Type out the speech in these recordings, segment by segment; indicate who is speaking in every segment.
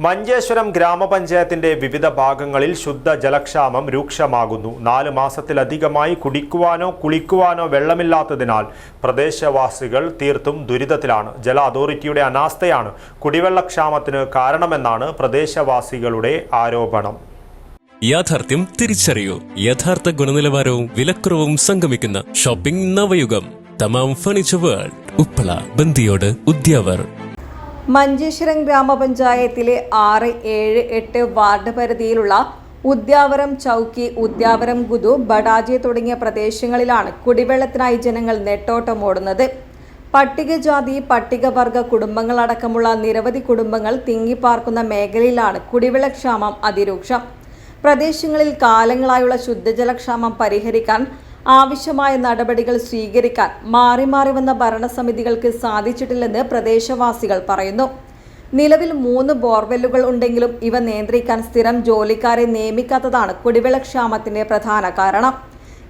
Speaker 1: മഞ്ചേശ്വരം ഗ്രാമപഞ്ചായത്തിന്റെ വിവിധ ഭാഗങ്ങളിൽ ശുദ്ധ ജലക്ഷാമം രൂക്ഷമാകുന്നു. നാല് മാസത്തിലധികമായി കുടിക്കുവാനോ കുളിക്കുവാനോ വെള്ളമില്ലാത്തതിനാൽ പ്രദേശവാസികൾ തീർത്തും ദുരിതത്തിലാണ്. ജല അതോറിറ്റിയുടെ അനാസ്ഥയാണ് കുടിവെള്ളക്ഷാമത്തിന് കാരണമെന്നാണ് പ്രദേശവാസികളുടെ ആരോപണം.
Speaker 2: യാഥാർത്ഥ്യം തിരിച്ചറിയൂ. യഥാർത്ഥ ഗുണനിലവാരവും വിലക്കുറവും സംഗമിക്കുന്ന shopping Navayugam. Tamam furniture world. Uppala Bandiyod Udyavar.
Speaker 3: Manjeshwaram ഗ്രാമപഞ്ചായത്തിലെ ആറ് ഏഴ് എട്ട് വാർഡ് പരിധിയിലുള്ള ഉദ്യാവരം ചൗക്കി ഉദ്യാവരം ഗുദു ബഡാജി തുടങ്ങിയ പ്രദേശങ്ങളിലാണ് കുടിവെള്ളത്തിനായി ജനങ്ങൾ നെട്ടോട്ടമോടുന്നത് പട്ടികജാതി പട്ടികവർഗ കുടുംബങ്ങളടക്കമുള്ള നിരവധി കുടുംബങ്ങൾ തിങ്ങിപ്പാർക്കുന്ന മേഖലയിലാണ് കുടിവെള്ളക്ഷാമം അതിരൂക്ഷം. പ്രദേശങ്ങളിൽ കാലങ്ങളായുള്ള ശുദ്ധജലക്ഷാമം പരിഹരിക്കാൻ ആവശ്യമായ നടപടികൾ സ്വീകരിക്കാൻ മാറി മാറി വന്ന ഭരണസമിതികൾക്ക് സാധിച്ചിട്ടില്ലെന്ന് പ്രദേശവാസികൾ പറയുന്നു. നിലവിൽ മൂന്ന് ബോർവെല്ലുകൾ ഉണ്ടെങ്കിലും ഇവ നിയന്ത്രിക്കാൻ സ്ഥിരം ജോലിക്കാരെ നിയമിക്കാത്തതാണ് കുടിവെള്ളക്ഷാമത്തിന്റെ പ്രധാന കാരണം.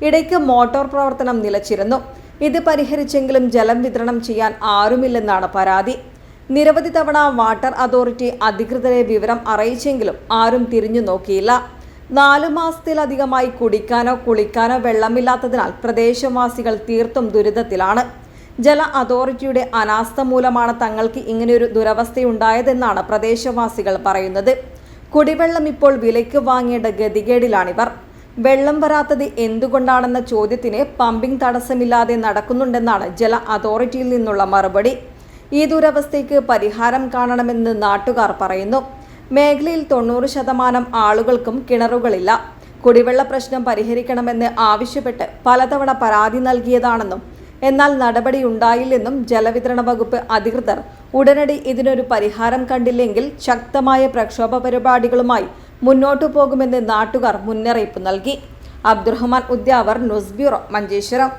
Speaker 3: ഇടയ്ക്ക് മോട്ടോർ പ്രവർത്തനം നിലച്ചിരുന്നു. ഇത് പരിഹരിച്ചെങ്കിലും ജലം വിതരണം ചെയ്യാൻ ആരുമില്ലെന്നാണ് പരാതി. നിരവധി തവണ വാട്ടർ അതോറിറ്റി അധികൃതരെ വിവരം അറിയിച്ചെങ്കിലും ആരും തിരിഞ്ഞു നോക്കിയില്ല. നാലു മാസത്തിലധികമായി കുടിക്കാനോ കുളിക്കാനോ വെള്ളമില്ലാത്തതിനാൽ പ്രദേശവാസികൾ തീർത്തും ദുരിതത്തിലാണ്. ജല അതോറിറ്റിയുടെ അനാസ്ഥ മൂലമാണ് തങ്ങൾക്ക് ഇങ്ങനെയൊരു ദുരവസ്ഥയുണ്ടായതെന്നാണ് പ്രദേശവാസികൾ പറയുന്നത്. കുടിവെള്ളം ഇപ്പോൾ വിലയ്ക്ക് വാങ്ങേണ്ട ഗതികേടിലാണിവർ. വെള്ളം വരാത്തത് എന്തുകൊണ്ടാണെന്ന ചോദ്യത്തിന് പമ്പിംഗ് തടസ്സമില്ലാതെ നടക്കുന്നുണ്ടെന്നാണ് ജല അതോറിറ്റിയിൽ നിന്നുള്ള മറുപടി. ഈ ദുരവസ്ഥയ്ക്ക് പരിഹാരം കാണണമെന്ന് നാട്ടുകാർ പറയുന്നു. മേഖലയിൽ തൊണ്ണൂറ് ശതമാനം ആളുകൾക്കും കിണറുകളില്ല. കുടിവെള്ള പ്രശ്നം പരിഹരിക്കണമെന്ന് ആവശ്യപ്പെട്ട് പലതവണ പരാതി നൽകിയതാണെന്നും എന്നാൽ നടപടി ഉണ്ടായില്ലെന്നും ജലവിതരണ വകുപ്പ് അധികൃതർ ഉടനടി ഇതിനൊരു പരിഹാരം കണ്ടില്ലെങ്കിൽ ശക്തമായ പ്രക്ഷോഭ പരിപാടികളുമായി മുന്നോട്ടു പോകുമെന്ന് നാട്ടുകാർ മുന്നറിയിപ്പ് നൽകി. Abdurahman Udyavar news bureau Manjeshwaram.